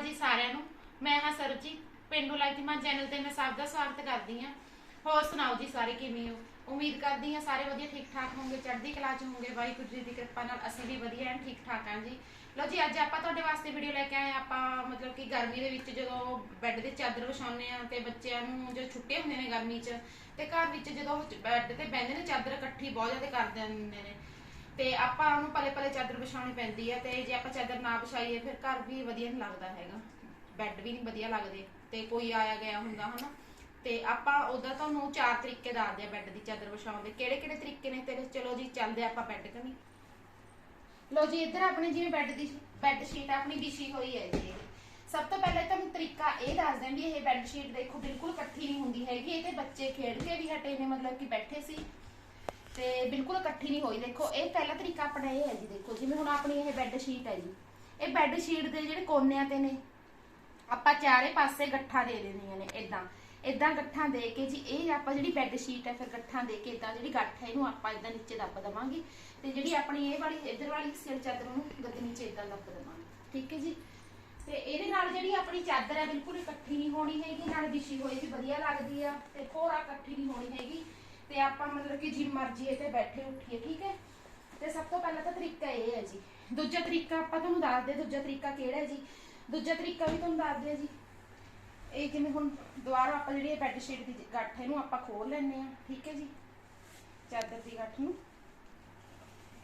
ਅਕਾਲ ਜੀ ਸਾਰਿਆਂ ਨੂੰ। ਮੈਂ ਹਾਂ ਸਰਬਜੀਤ, ਪਿੰਡੂ ਲਾਈਤੀਮਾਨ ਚੈਨਲ ਤੇ ਮੈਂ ਸਭ ਦਾ ਸਵਾਗਤ ਕਰਦੀ ਹਾਂ। ਹੋਰ ਸੁਣਾਓ ਜੀ ਸਾਰੇ ਕਿਵੇਂ ਹੋ? ਉਮੀਦ ਕਰਦੀ ਹਾਂ ਸਾਰੇ ਵਧੀਆ ਠੀਕ ਠਾਕ ਹੋਵੋਗੇ ਚੜ੍ਹਦੀ ਕਲਾ ਚ ਹੋਵੋਗੇ ਵਾਹਿਗੁਰੂ ਜੀ ਦੀ ਕਿਰਪਾ ਨਾਲ ਅਸੀਂ ਵੀ ਵਧੀਆ ਹਾਂ ਠੀਕ ਠਾਕ ਹਾਂ ਜੀ। ਲੋ ਜੀ, ਅੱਜ ਆਪਾਂ ਤੁਹਾਡੇ ਵਾਸਤੇ ਵੀਡੀਓ ਲੈ ਕੇ ਆਏ ਆਪਾਂ ਮਤਲਬ ਕਿ ਗਰਮੀ ਦੇ ਵਿੱਚ ਜਦੋਂ ਬੈੱਡ ਦੇ ਚਾਦਰ ਵਿਛਾਉਂਦੇ ਆ ਤੇ ਬੱਚਿਆਂ ਨੂੰ ਜੋ ਛੁੱਟੇ ਹੁੰਦੇ ਨੇ ਗਰਮੀ 'ਚ ਤੇ ਘਰ ਵਿੱਚ ਜਦੋਂ ਬੈੱਡ ਤੇ ਬੈੰਦੇ ਨੇ, ਚਾਦਰ ਇਕੱਠੀ ਬਹੁਤ ਜ਼ਿਆਦਾ ਕਰ ਦਿੰਦੇ ਨੇ। ਤੇ ਆਪਾਂ ਉਹਨੂੰ ਪਲੇ ਪਲੇ ਚਾਦਰ ਵਿਛਾਉਣੀ ਪੈਂਦੀ ਹੈ ਤੇ ਜੇ ਆਪਾਂ ਚਾਦਰ ਨਾ ਵਿਛਾਈਏ ਫਿਰ ਘਰ ਵੀ ਵਧੀਆ ਨਹੀਂ ਲੱਗਦਾ ਹੈਗਾ। ਬੈੱਡ ਵੀ ਨਹੀਂ ਵਧੀਆ ਲੱਗਦੇ ਤੇ ਕੋਈ ਆਇਆ ਗਿਆ ਹੁੰਦਾ ਹਨਾ। ਤੇ ਆਪਾਂ ਉਹਦਾ ਤੁਹਾਨੂੰ ਚਾਰ ਤਰੀਕੇ ਦੱਸਦੇ ਆ ਬੈੱਡ ਦੀ ਚਾਦਰ ਵਿਛਾਉਣ ਦੇ। ਕਿਹੜੇ ਕਿਹੜੇ ਤਰੀਕੇ ਨੇ ਤੇ ਚਲੋ ਜੀ, ਚੱਲਦੇ ਆਪਾਂ ਬੈੱਡ ਕਨੀ ਲੋ ਜੀ, ਇੱਧਰ ਆਪਣੀ ਜਿਵੇਂ ਬੈੱਡ ਦੀ ਬੈੱਡ ਸ਼ੀਟ ਆਪਣੀ ਵਿਛੀ ਹੋਈ ਹੈ ਜੀ। ਸਭ ਤੋਂ ਪਹਿਲਾਂ ਤੁਹਾਨੂੰ ਤਰੀਕਾ ਇਹ ਦੱਸ ਦਿਆਂ ਵੀ ਇਹ ਬੈੱਡ ਸ਼ੀਟ ਦੇਖੋ ਬਿਲਕੁਲ ਇਕੱਠੀ ਨਹੀਂ ਹੁੰਦੀ ਹੈਗੀ। ਇਹ ਤੇ ਬੱਚੇ ਖੇਡ ਕੇ ਵੀ ਹਟੇ ਨੇ, ਮਤਲਬ ਕਿ ਬੈਠੇ ਸੀ। ਤੇ ਬਿਲਕੁਲ ਇਕੱਠੀ ਨਹੀਂ ਹੋਈ। ਦੇਖੋ, ਇਹ ਪਹਿਲਾ ਤਰੀਕਾ ਆਪਣਾ ਇਹ ਹੈ ਜੀ, ਦੇਖੋ, ਜਿਵੇਂ ਹੁਣ ਆਪਣੀ ਇਹ ਬੈੱਡ ਸ਼ੀਟ ਹੈ ਜੀ। ਇਹ ਬੈੱਡ ਸ਼ੀਟ ਦੇ ਜਿਹੜੇ ਕੋਨਿਆਂ ਤੇ ਨੇ, ਆਪਾਂ ਚਾਰੇ ਪਾਸੇ ਗੱਠਾਂ ਦੇ ਦੇਣੀਆਂ ਨੇ ਇਦਾਂ ਇਦਾਂ ਗੱਠਾਂ ਦੇ ਕੇ ਜੀ, ਇਹ ਆਪਾਂ ਜਿਹੜੀ ਬੈੱਡ ਸ਼ੀਟ ਹੈ, ਫਿਰ ਗੱਠਾਂ ਦੇ ਕੇ ਇਦਾਂ ਜਿਹੜੀ ਗੱਠ ਹੈ, ਇਹਨੂੰ ਆਪਾਂ ਇਦਾਂ ਨੀਚੇ ਦੱਬ ਦਵਾਂਗੇ। ਤੇ ਜਿਹੜੀ ਆਪਣੀ ਇਹ ਵਾਲੀ, ਇਧਰ ਵਾਲੀ ਸਿਰ ਚਾਦਰ ਨੂੰ ਗੱਦੇ ਨੀਚੇ ਇਦਾਂ ਦੱਬ ਦਵਾਂਗੇ। ਠੀਕ ਹੈ ਜੀ? ਤੇ ਇਹਦੇ ਨਾਲ ਜਿਹੜੀ ਆਪਣੀ ਚਾਦਰ ਹੈ, ਬਿਲਕੁਲ ਇਕੱਠੀ ਨਹੀਂ ਹੋਣੀ ਹੈਗੀ, ਨਾਲ ਵਿਛੀ ਹੋਈ ਵੀ ਵਧੀਆ ਲੱਗਦੀ ਆ। ਤੇ ਪੂਰਾ ਇਕੱਠੀ ਨਹੀਂ ਹੋਣੀ ਹੈਗੀ। ਤੇ ਆਪਾਂ ਮਤਲਬ ਕਿ ਜਿੰਮ ਮਰਜ਼ੀ ਇਹ ਬੈਠੇ ਉੱਠੀਏ, ਠੀਕ ਹੈ? ਤੇ ਸਭ ਤੋਂ ਪਹਿਲਾਂ ਤਾਂ ਤਰੀਕਾ ਇਹ ਹੈ ਜੀ। ਦੂਜਾ ਤਰੀਕਾ ਆਪਾਂ ਤੁਹਾਨੂੰ ਦੱਸਦੇ ਦੂਜਾ ਤਰੀਕਾ ਕਿਹੜਾ ਹੈ ਜੀ? ਦੂਜਾ ਤਰੀਕਾ ਵੀ ਤੁਹਾਨੂੰ ਦੱਸਦੇ ਜੀ। ਇਹ ਜਿਵੇਂ ਹੁਣ ਦੁਬਾਰਾ ਆਪਾਂ ਜਿਹੜੀ ਬੈੱਡ ਸ਼ੀਟ ਦੀ ਗੱਠ, ਇਹਨੂੰ ਆਪਾਂ ਖੋਲ ਲੈਣੇ ਆ ਠੀਕ ਹੈ ਜੀ? ਚਾਦਰ ਦੀ ਗੱਠ ਨੂੰ।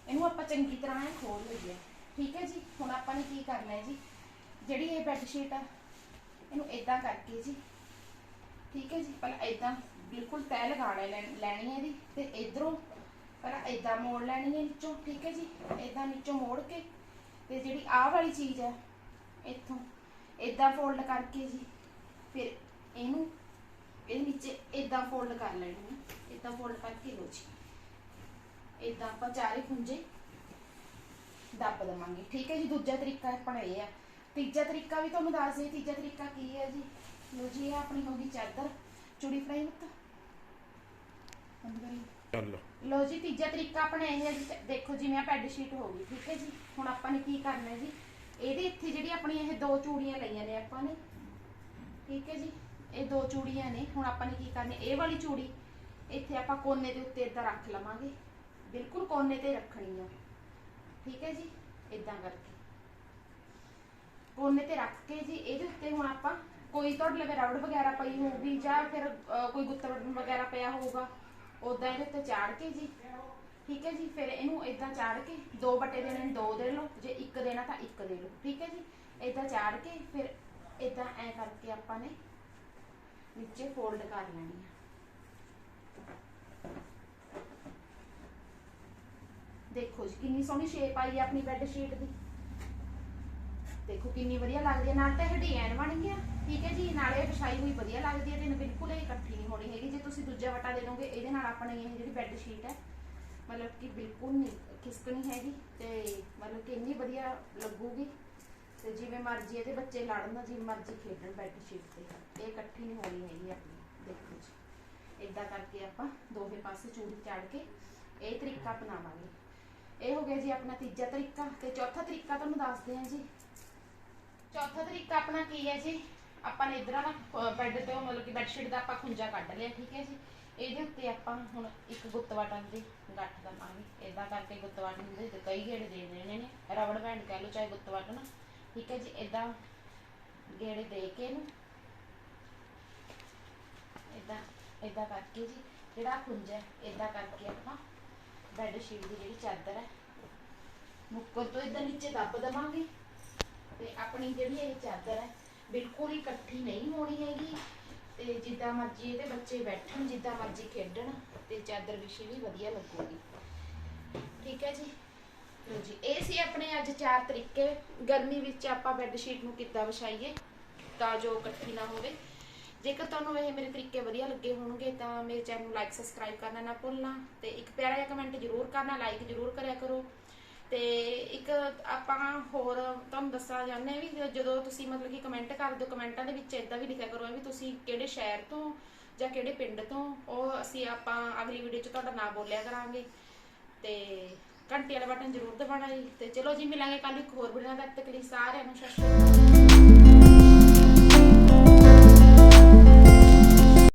ਇਹਨੂੰ ਆਪਾਂ ਚੰਗੀ ਤਰ੍ਹਾਂ ਇਹ ਖੋਲ ਲਈਏ, ਠੀਕ ਹੈ ਜੀ? ਹੁਣ ਆਪਾਂ ਨੇ ਕੀ ਕਰਨਾ ਹੈ ਜੀ? ਜਿਹੜੀ ਇਹ ਬੈੱਡ ਸ਼ੀਟ ਆ, ਇਹਨੂੰ ਇਦਾਂ ਕਰਕੇ ਜੀ, ਠੀਕ ਹੈ ਜੀ? ਪਹਿਲਾਂ ਇਦਾਂ ਬਿਲਕੁਲ ਤੈ ਲਗਾ ਲੈਣੀ ਹੈ ਇਹਦੀ, ਤੇ ਇਧਰੋਂ ਪਹਿਲਾਂ ਇਦਾਂ ਮੋੜ ਲੈਣੀ ਹੈ ਨੀਚੋਂ, ਠੀਕ ਹੈ ਜੀ? ਇਦਾਂ ਨੀਚੋਂ ਮੋੜ ਕੇ ਤੇ ਜਿਹੜੀ ਆਹ ਵਾਲੀ ਚੀਜ਼ ਹੈ, ਇੱਥੋਂ ਇਦਾਂ ਫੋਲਡ ਕਰਕੇ ਜੀ, ਫਿਰ ਇਹਨੂੰ, ਇਹਦੇ ਨੀਚੇ ਇਦਾਂ ਫੋਲਡ ਕਰ ਲੈਣੀ ਹੈ ਇਦਾਂ ਫੋਲਡ ਕਰਕੇ ਲੋ ਜੀ। ਇਦਾਂ ਆਪਾਂ ਚਾਰੇ ਖੁੰਝੇ ਦੱਬ ਦਵਾਂਗੇ, ਠੀਕ ਹੈ ਜੀ? ਦੂਜਾ ਤਰੀਕਾ ਆਪਣਾ ਇਹ ਆ ਤੀਜਾ ਤਰੀਕਾ ਵੀ ਤੁਹਾਨੂੰ ਦੱਸ ਦਈਏ, ਤੀਜਾ ਤਰੀਕਾ ਕੀ ਹੈ ਜੀ? ਲੋ ਜੀ, ਇਹ ਆਪਣੀ ਹੋ ਗਈ ਚਾਦਰ, ਚੂੜੀ ਫਰਾਈ ਮੁੱਤ ਚੱਲ। ਲੋ ਜੀ ਤੀਜਾ ਤਰੀਕਾ ਆਪਣੇ ਇਹ ਹੈ ਜੀ ਦੇਖੋ ਜਿਵੇਂ ਆ ਬੈੱਡ ਸ਼ੀਟ ਹੋ ਗਈ ਠੀਕ ਹੈ ਜੀ? ਹੁਣ ਆਪਾਂ ਨੇ ਕੀ ਕਰਨਾ ਹੈ ਜੀ? ਇਹਦੇ ਇੱਥੇ ਜਿਹੜੀ ਆਪਣੀ ਇਹ ਦੋ ਚੂੜੀਆਂ ਲਈਆਂ ਨੇ ਆਪਾਂ ਨੇ ਠੀਕ ਹੈ ਜੀ? ਇਹ ਦੋ ਚੂੜੀਆਂ ਨੇ ਹੁਣ ਆਪਾਂ ਨੇ ਕੀ ਕਰਨੀ ਇਹ ਵਾਲੀ ਚੂੜੀ ਇੱਥੇ ਆਪਾਂ ਕੋਨੇ ਦੇ ਉੱਤੇ ਇਦਾਂ ਰੱਖ ਲਵਾਂਗੇ। ਬਿਲਕੁਲ ਕੋਨੇ ਤੇ ਰੱਖਣੀ ਆ। ਠੀਕ ਹੈ ਜੀ? ਇਦਾਂ ਕਰਕੇ। ਕੋਨੇ ਤੇ ਰੱਖ ਕੇ ਜੀ ਇਹਦੇ ਉੱਤੇ ਹੁਣ ਆਪਾਂ ਕੋਈ ਤੁਹਾਡੇ ਲਵੇ ਰਬੜ ਵਗੈਰਾ ਪਈ ਹੋਊਗੀ ਜਾਂ ਫਿਰ ਅਹ, ਕੋਈ ਗੁੱਤ ਵਗੈਰਾ ਪਿਆ ਹੋਊਗਾ। ਉਦਾਂ ਇਹਦੇ ਉੱਤੇ ਚਾੜ ਕੇ ਜੀ। ਠੀਕ ਹੈ ਜੀ, ਫਿਰ ਇਹਨੂੰ ਇਦਾਂ ਚਾੜ ਕੇ ਦੋ ਬਟੇ ਦੇਣੇ ਨੇ ਦੋ ਦੇ ਲਓ। ਜੇ ਇੱਕ ਦੇਣਾ ਤਾਂ ਇੱਕ ਦੇ ਲਓ। ਠੀਕ ਹੈ ਜੀ ਇਦਾਂ ਚਾੜ ਕੇ ਫਿਰ ਇਦਾਂ ਐ ਕਰਕੇ ਆਪਾਂ ਨੇ ਨੀਚੇ ਫੋਲਡ ਕਰ ਲੈਣੀ ਹੈ ਦੇਖੋ ਜੀ, ਕਿੰਨੀ ਸੋਹਣੀ ਸ਼ੇਪ ਆਈ ਹੈ ਆਪਣੀ ਬੈੱਡ ਸ਼ੀਟ ਦੀ। ਦੇਖੋ ਕਿੰਨੀ ਵਧੀਆ ਲੱਗਦੀ ਹੈ ਨਾਲ ਤਾਂ ਇਹ ਡਿਜ਼ਾਈਨ ਬਣ ਗਿਆ ਠੀਕ ਹੈ ਜੀ ਵਿਛਾਈ ਹੋਈ ਵਧੀਆ ਲੱਗਦੀ ਹੈ ਤੇ ਬਿਲਕੁਲ ਇਹ ਇਕੱਠੀ ਨਹੀਂ ਹੋਣੀ ਹੈਗੀ। ਜੇ ਤੁਸੀਂ ਦੂਜਾ ਵਟਾ ਦੇ ਦੋਗੇ, ਇਹਦੇ ਨਾਲ ਆਪਣੀ ਇਹ ਜਿਹੜੀ ਬੈੱਡ ਸ਼ੀਟ ਹੈ, ਮਤਲਬ ਕਿ ਬਿਲਕੁਲ ਨਹੀਂ ਖਿਸਕਣੀ ਹੈਗੀ ਤੇ ਮਤਲਬ ਕਿ ਇੰਨੀ ਵਧੀਆ ਲੱਗੂਗੀ। ਤੇ ਜਿਵੇਂ ਮਰਜ਼ੀ ਇਹਦੇ ਬੱਚੇ ਲੜਨ ਜਿਵੇਂ ਮਰਜ਼ੀ ਖੇਡਣ ਬੈੱਡ ਸ਼ੀਟ ਤੇ। ਇਹ ਇਕੱਠੀ ਨਹੀਂ ਹੋਣੀ ਹੈਗੀ ਆਪਣੀ, ਦੇਖੋ ਜੀ। ਇਦਾਂ ਕਰਕੇ ਆਪਾਂ ਦੋਵੇਂ ਪਾਸੇ ਚੂੜੀ ਚਾੜ ਕੇ ਇਹ ਤਰੀਕਾ ਅਪਣਾਵਾਂਗੇ। ਇਹ ਹੋ ਗਿਆ ਜੀ ਆਪਣਾ ਤੀਜਾ ਤਰੀਕਾ ਤੇ ਚੌਥਾ ਤਰੀਕਾ ਤੁਹਾਨੂੰ ਦੱਸਦੇ ਹਾਂ ਜੀ। ਚੌਥਾ ਤਰੀਕਾ ਆਪਣਾ ਕੀ ਹੈ ਜੀ? ਆਪਾਂ ਨੇ ਇਧਰ ਨਾ ਬੈੱਡ ਤੇ ਮਤਲਬ ਕਿ ਬੈੱਡ ਦਾ ਆਪਾਂ ਖੁੰਝਾ ਕੱਢ ਲਿਆ, ਠੀਕ ਹੈ ਜੀ? ਇਹਦੇ ਉੱਤੇ ਆਪਾਂ ਹੁਣ ਇੱਕ ਗੁੱਤ ਵਾਟਣ ਦੀ ਗੱਠ ਦਵਾਂਗੇ। ਇਦਾਂ ਕਰਕੇ ਗੁੱਤ ਵਾਟਣ ਦੇ ਕਈ ਗੇੜੇ ਦੇ ਦੇਣੇ ਨੇ। ਰਬੜ ਬੈਂਡ ਕਹਿ ਲਓ ਚਾਹੇ ਗੁੱਤ ਵਾਟਣ ਠੀਕ ਹੈ ਜੀ? ਇਦਾਂ ਗੇੜੇ ਦੇ ਕੇ ਇਹਨੂੰ ਇਦਾਂ ਇਦਾਂ ਕਰਕੇ ਜੀ, ਜਿਹੜਾ ਖੁੰਝਾ ਇਦਾਂ ਕਰਕੇ ਆਪਾਂ ਬੈੱਡ ਸ਼ੀਟ ਦੀ ਜਿਹੜੀ ਚਾਦਰ ਹੈ ਮੁੱਕਰ ਤੋਂ ਇਦਾਂ ਨੀਚੇ ਦੱਬ ਦਵਾਂਗੇ। ਤੇ ਆਪਣੀ ਜਿਹੜੀ ਇਹ ਚਾਦਰ ਹੈ ਬਿਲਕੁਲ ਹੀ ਇਕੱਠੀ ਨਹੀਂ ਹੋਣੀ ਹੈਗੀ। ਤੇ ਜਿੱਦਾਂ ਮਰਜ਼ੀ ਇਹਦੇ ਬੱਚੇ ਬੈਠਣ, ਜਿੱਦਾਂ ਮਰਜ਼ੀ ਖੇਡਣ ਤੇ ਚਾਦਰ ਵਿਛੀ ਵੀ ਵਧੀਆ ਲੱਗੂਗੀ। ਠੀਕ ਹੈ ਜੀ? ਲਓ ਜੀ, ਇਹ ਸੀ ਆਪਣੇ ਅੱਜ ਚਾਰ ਤਰੀਕੇ। ਗਰਮੀ ਵਿੱਚ ਆਪਾਂ ਬੈੱਡ ਸ਼ੀਟ ਨੂੰ ਕਿੱਦਾਂ ਵਿਛਾਈਏ, ਤਾਂ ਜੋ ਇਕੱਠੀ ਨਾ ਹੋਵੇ। ਜੇਕਰ ਤੁਹਾਨੂੰ ਇਹ ਮੇਰੇ ਤਰੀਕੇ ਵਧੀਆ ਲੱਗੇ ਹੋਣਗੇ, ਤਾਂ ਮੇਰੇ ਚੈਨਲ ਨੂੰ ਲਾਈਕ ਸਬਸਕ੍ਰਾਈਬ ਕਰਨਾ ਨਾ ਭੁੱਲਣਾ। ਤੇ ਇੱਕ ਪਿਆਰਾ ਜਿਹਾ ਕਮੈਂਟ ਜ਼ਰੂਰ ਕਰਨਾ ਲਾਈਕ ਜ਼ਰੂਰ ਕਰਿਆ ਕਰੋ। ਤੇ ਇੱਕ ਆਪਾਂ ਹੋਰ ਤੁਹਾਨੂੰ ਦੱਸਣਾ ਚਾਹੁੰਦੇ ਹਾਂ ਵੀ ਜਦੋਂ ਤੁਸੀਂ ਮਤਲਬ ਕਿ ਕਮੈਂਟ ਕਰਦੇ ਹੋ ਕਮੈਂਟਾਂ ਦੇ ਵਿੱਚ ਇਦਾਂ ਵੀ ਲਿਖਿਆ ਕਰੋ ਵੀ ਤੁਸੀਂ ਕਿਹੜੇ ਸ਼ਹਿਰ ਤੋਂ ਜਾਂ ਕਿਹੜੇ ਪਿੰਡ ਤੋਂ, ਉਹ ਅਸੀਂ ਆਪਾਂ ਅਗਲੀ ਵੀਡੀਓ 'ਚ ਤੁਹਾਡਾ ਨਾਮ ਬੋਲਿਆ ਕਰਾਂਗੇ। ਤੇ ਘੰਟੀ ਵਾਲਾ ਬਟਨ ਜ਼ਰੂਰ ਦਬਾਉਣਾ ਜੀ। ਤੇ ਚਲੋ ਜੀ, ਮਿਲਾਂਗੇ ਕੱਲ ਇੱਕ ਹੋਰ ਵੀਡੀਓ ਨਾਲ, ਤਦ ਤੱਕ ਲਈ ਸਾਰਿਆਂ ਨੂੰ ਸਤਿ